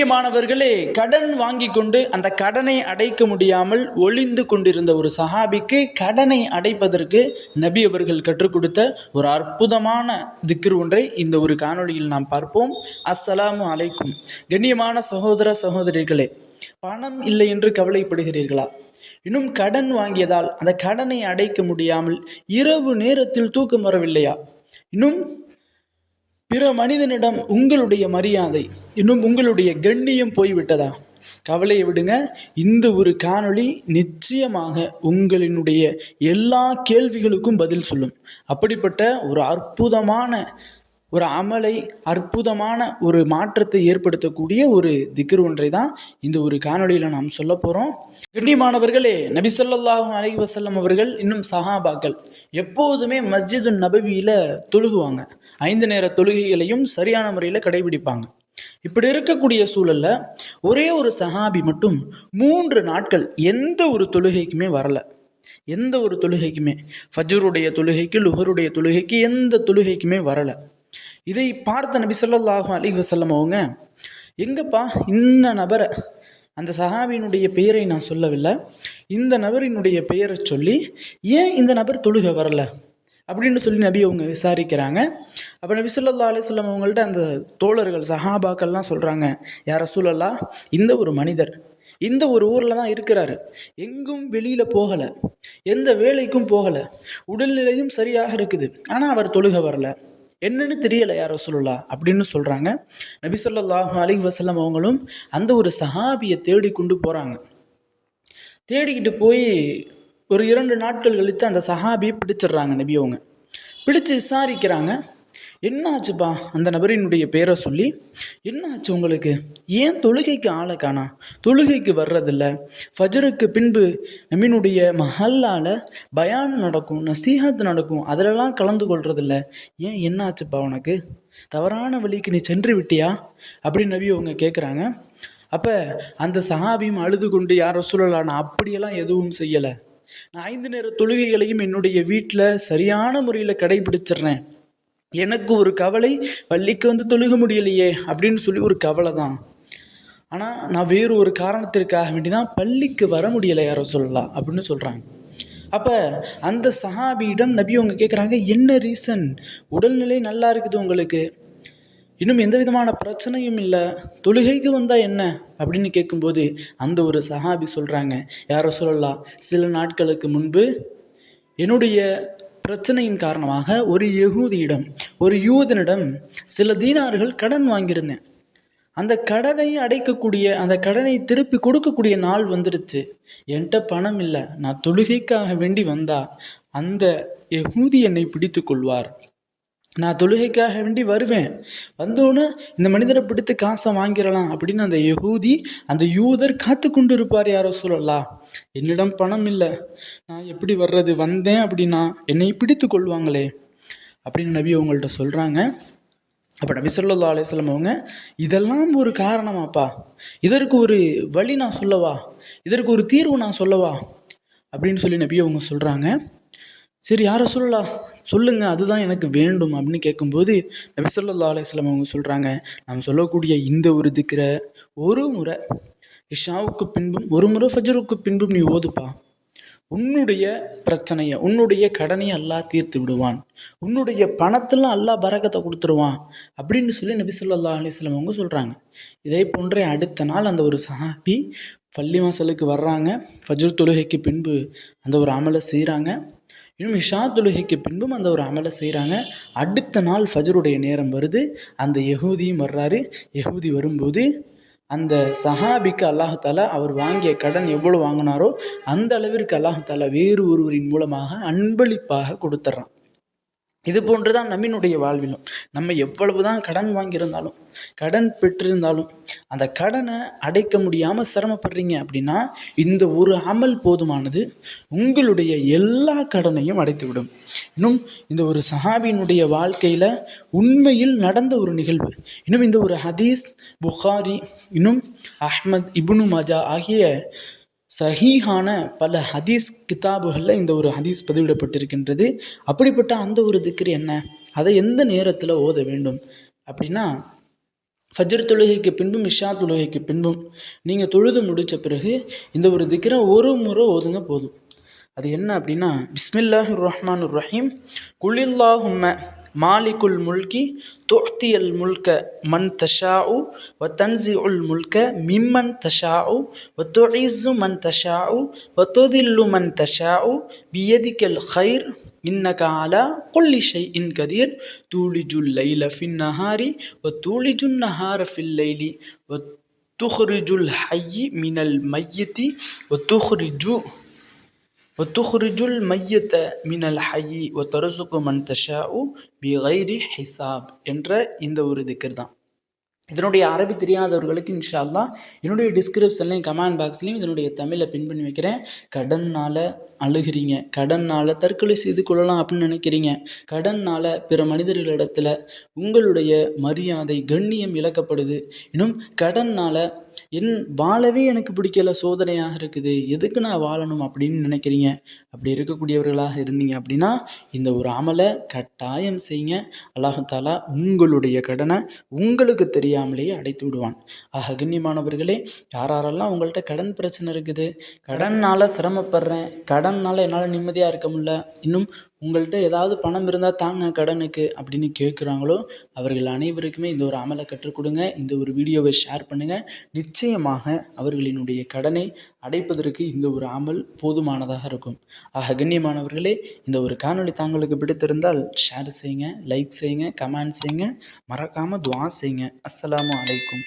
கண்ணியமானவர்களே கடன் வாங்கி கொண்டு அந்த கடனை அடைக்க முடியாமல் ஒளிந்து கொண்டிருந்த ஒரு சஹாபிக்கு கடனை அடைப்பதற்கு நபி அவர்கள் கற்றுக் கொடுத்த ஒரு அற்புதமான திக்ரு ஒன்றை இந்த ஒரு காணொளியில் நாம் பார்ப்போம். அஸ்ஸலாமு அலைக்கும். கண்ணியமான சகோதர சகோதரிகளே பணம் இல்லை என்று கவலைப்படுகிறீர்களா? இன்னும் கடன் வாங்கியதால் அந்த கடனை அடைக்க முடியாமல் இரவு நேரத்தில் தூக்கம் வரவில்லையா? இன்னும் பிற மனிதனிடம் உங்களுடைய மரியாதை இன்னும் உங்களுடைய கண்ணியம் போய்விட்டதா? கவலையை விடுங்க. இந்த ஒரு காணொளி நிச்சயமாக உங்களினுடைய எல்லா கேள்விகளுக்கும் பதில் சொல்லும். அப்படிப்பட்ட ஒரு அற்புதமான ஒரு அமலை அற்புதமான ஒரு மாற்றத்தை ஏற்படுத்தக்கூடிய ஒரு திக்ர் ஒன்றை தான் இந்த ஒரு காணொளியில் நாம் சொல்ல போகிறோம் கண்ணியமானவர்களே நபிசல்லாஹும் அலி வசல்லம் அவர்கள் இன்னும் சஹாபாக்கள். எப்போதுமே மஸ்ஜிது நபவியில் தொழுகுவாங்க. ஐந்து நேர தொழுகைகளையும் சரியான முறையில் கடைபிடிப்பாங்க. இப்படி இருக்கக்கூடிய சூழல்ல ஒரே ஒரு சஹாபி மட்டும் மூன்று நாட்கள் எந்த ஒரு தொழுகைக்குமே வரல. எந்த ஒரு தொழுகைக்குமே. ஃபஜ்ருடைய தொழுகைக்கு லுஹருடைய தொழுகைக்கு எந்த தொழுகைக்குமே வரல. இதை பார்த்த நபி சொல்லாஹும் அலி வசல்லம் அவங்க எங்கப்பா இந்த நபரை அந்த சஹாபியினுடைய பெயரை நான் சொல்லவில்லை. இந்த நபரினுடைய பெயரை சொல்லி ஏன் இந்த நபர் தொழுக வரல? அப்படின்னு சொல்லி நபி அவங்க விசாரிக்கிறாங்க. அப்போ நபி சொல்லா அலிஸ்லாம் அவங்கள்ட்ட அந்த தோழர்கள் சஹாபாக்கள்லாம் சொல்கிறாங்க யார சூழலா இந்த ஒரு மனிதர் இந்த ஒரு ஊரில் தான் இருக்கிறாரு. எங்கும் வெளியில் போகலை. எந்த வேலைக்கும் போகலை. உடல்நிலையும் சரியாக இருக்குது. ஆனால் அவர் தொழுக வரலை. என்னன்னு தெரியலை யாரோ சொல்லலா அப்படின்னு சொல்கிறாங்க நபி சொல்லாஹு அலி வஸல்லம் அவங்களும் அந்த ஒரு சஹாபியை தேடி கொண்டு போகிறாங்க தேடிக்கிட்டு போய் ஒரு இரண்டு நாட்கள் கழித்து அந்த சஹாபியை பிடிச்சிடுறாங்க நபி அவங்க. பிடிச்சு விசாரிக்கிறாங்க. என்னாச்சுப்பா? அந்த நபரினுடைய பேரை சொல்லி என்னாச்சு உங்களுக்கு? ஏன் தொழுகைக்கு ஆளை காணா? தொழுகைக்கு வர்றதில்ல. ஃபஜருக்கு பின்பு நம்மினுடைய மஹல்லால் பயான் நடக்கும் நசீஹத் நடக்கும் அதிலெல்லாம் கலந்து கொள்றதில்ல. ஏன் என்னாச்சுப்பா உனக்கு? தவறான வழிக்கு நீ சென்று விட்டியா? அப்படின்னு நபி அவங்க கேட்குறாங்க அப்போ அந்த சஹாபியும் அழுது கொண்டு யாரோ சொல்லலாம் நான் அப்படியெல்லாம் எதுவும் செய்யலை. நான் ஐந்து நேர தொழுகைகளையும் என்னுடைய வீட்டில் சரியான முறையில் கடைபிடிச்சிடுறேன். எனக்கு ஒரு கவலை பள்ளிக்கு வந்து தொழுக முடியலையே அப்படின்னு சொல்லி ஒரு கவலை தான். ஆனால் நான் வேறு ஒரு காரணத்திற்காக வேண்டி தான் பள்ளிக்கு வர முடியலை யாரோ சொல்லலாம் அப்படின்னு சொல்கிறாங்க அப்போ அந்த சஹாபியிடம் நபி அவங்க கேட்குறாங்க என்ன ரீசன் உடல்நிலை நல்லா இருக்குது உங்களுக்கு? இன்னும் எந்த விதமான பிரச்சனையும் இல்லை. தொழுகைக்கு வந்தால் என்ன? அப்படின்னு கேட்கும்போது அந்த ஒரு சஹாபி சொல்கிறாங்க யாரோ சொல்லலாம் சில நாட்களுக்கு முன்பு என்னுடைய பிரச்சனையின் காரணமாக ஒரு யகூதியிடம் ஒரு யூதனிடம் சில தீனார்கள் கடன் வாங்கியிருந்தேன். அந்த கடனை அடைக்கக்கூடிய அந்த கடனை திருப்பி கொடுக்கக்கூடிய நாள் வந்துடுச்சு. என்கிட்ட பணம் இல்லை. நான் தொழுகைக்காக வேண்டி வந்தா அந்த யகூதி என்னை பிடித்து கொள்வார். நான் தொழுகைக்காக வேண்டி வருவேன். வந்தோடனே இந்த மனிதரை பிடித்து காசை வாங்கிடலாம் அப்படின்னு அந்த யகூதி அந்த யூதர் காத்து கொண்டு இருப்பார் யாரோ சொல்லலாம் என்னிடம் பணம் இல்லை. நான் எப்படி வர்றது? வந்தேன் அப்படின்னா என்னை பிடித்து கொள்வாங்களே அப்படின்னு நபி அவங்கள்ட்ட சொல்கிறாங்க அப்போ நபி சொல்லா அலையம் அவங்க இதெல்லாம் ஒரு காரணமாப்பா. இதற்கு ஒரு வழி நான் சொல்லவா? இதற்கு ஒரு தீர்வு நான் சொல்லவா? அப்படின்னு சொல்லி நபி அவங்க சொல்கிறாங்க சரி யாரை சொல்லலாம் சொல்லுங்க அதுதான் எனக்கு வேண்டும் அப்படின்னு கேட்கும்போது நபி சொல்லா அலையம் அவங்க சொல்கிறாங்க நாம் சொல்லக்கூடிய இந்த ஒரு திக்கிற ஒரு முறை இஷாவுக்கு பின்பும் ஒரு முறை ஃபஜருக்கு பின்பும் நீ ஓதுப்பா. உன்னுடைய பிரச்சனையை உன்னுடைய கடனையை அல்லாஹ் தீர்த்து விடுவான். உன்னுடைய பணத்தெல்லாம் அல்லாஹ் பரக்கத்தை கொடுத்துருவான் அப்படின்னு சொல்லி நபி சொல்லா அலிஸ்லாம் அவங்க சொல்கிறாங்க இதே போன்றே அடுத்த நாள் அந்த ஒரு சஹாபி பள்ளி வாசலுக்கு வர்றாங்க. ஃபஜ்ர் தொழுகைக்கு பின்பு அந்த ஒரு அமலை செய்கிறாங்க இன்னும் இஷா தொழுகைக்கு பின்பும் அந்த ஒரு அமலை செய்கிறாங்க அடுத்த நாள் ஃபஜருடைய நேரம் வருது. அந்த யகூதியும் வர்றாரு. யகூதி வரும்போது அந்த சஹாபிக்கு அல்லாஹாலா அவர் வாங்கிய கடன் எவ்வளோ வாங்கினாரோ அந்த அளவிற்கு அல்லாஹாலா வேறு ஒருவரின் மூலமாக அன்பளிப்பாக கொடுத்துட்றான் இது போன்று தான் நம்மினுடைய வாழ்விலும். நம்ம எவ்வளவு தான் கடன் வாங்கியிருந்தாலும் கடன் பெற்றிருந்தாலும் அந்த கடனை அடைக்க முடியாமல் சிரமப்படுறீங்க அப்படின்னா இந்த ஒரு அமல் போதுமானது உங்களுடைய எல்லா கடனையும் அடைத்துவிடும். இன்னும் இந்த ஒரு சஹாபியினுடைய வாழ்க்கையில் உண்மையில் நடந்த ஒரு நிகழ்வு. இன்னும் இந்த ஒரு ஹதீஸ் புகாரி இன்னும் அஹ்மத் இப்னு மஜா ஆகிய சஹீஹான பல ஹதீஸ் கிதாபுகளில் இந்த ஒரு ஹதீஸ் பதிவிடப்பட்டிருக்கின்றது. அப்படிப்பட்ட அந்த ஒரு திக்ர் என்ன? அதை எந்த நேரத்தில் ஓத வேண்டும்? அப்படின்னா ஃபஜ்ர் தொழுகைக்கு பின்பும் இஷா தொழுகைக்கு பின்பும் நீங்கள் தொழுது முடித்த பிறகு இந்த ஒரு திக்ரை ஒரு முறை ஓதுங்க போதும். அது என்ன அப்படின்னா பிஸ்மில்லாஹு ரஹ்மான் ரஹீம் குலில்லாஹும்ம مالك الملك تعطي الملك من تشاء وتنزع الملك ممن تشاء وتعز من تشاء وتذل من تشاء بيدك الخير إنك على كل شيء قدير. تولج الليل في النهار وتولج النهار في الليل وتخرج الحي من الميت وتخرج துஹ்ரிஜுல் மையத்தை மினல் ஹயி ஒ தருசுக்கு மன் தஷாஉ பி கைரி ஹிசாப் என்ற இந்த ஒரு திக்கர் தான். இதனுடைய அரபி தெரியாதவர்களுக்கு இன்ஷால்லா என்னுடைய டிஸ்கிரிப்ஷன்லையும் கமெண்ட் பாக்ஸ்லையும் இதனுடைய தமிழை பின் பண்ணி வைக்கிறேன். கடன்னால் அழுகிறீங்க. கடன்னால் தற்கொலை செய்து கொள்ளலாம் அப்படின்னு நினைக்கிறீங்க. கடன்னால் பிற மனிதர்களிடத்தில் உங்களுடைய மரியாதை கண்ணியம் இழக்கப்படுது. இன்னும் கடன்னால் என் வாழவே எனக்கு பிடிக்கல சோதனையாக இருக்குது. எதுக்கு நான் வாழணும் அப்படின்னு நினைக்கிறீங்க? அப்படி இருக்கக்கூடியவர்களாக இருந்தீங்க அப்படின்னா இந்த ஒரு அமலை கட்டாயம் செய்யுங்க. அல்லாஹாலா உங்களுடைய கடனை உங்களுக்கு தெரியாமலேயே அடைத்து விடுவான். ஆக கண்ணியமானவர்களே யாரெல்லாம் உங்கள்கிட்ட கடன் பிரச்சனை இருக்குது? கடனால் சிரமப்படுறேன். கடனால் என்னால் நிம்மதியாக இருக்க முடியல. இன்னும் உங்கள்கிட்ட ஏதாவது பணம் இருந்தால் தாங்க கடனுக்கு அப்படின்னு கேட்குறாங்களோ அவர்கள் அனைவருக்குமே இந்த ஒரு அமலை கற்றுக் கொடுங்க. இந்த ஒரு வீடியோவை ஷேர் பண்ணுங்கள் நிச்சயமாக அவர்களினுடைய கடனை அடைப்பதற்கு இந்த ஒரு அமல் போதுமானதாக இருக்கும். ஆக கண்ணியமானவர்களே இந்த ஒரு காணொளி தாங்களுக்கு பிடித்திருந்தால் ஷேர் செய்யுங்க லைக் செய்யுங்க கமெண்ட் செய்யுங்க. மறக்காமல் துவா செய்யுங்க. அஸ்லாம் அலைக்கும்.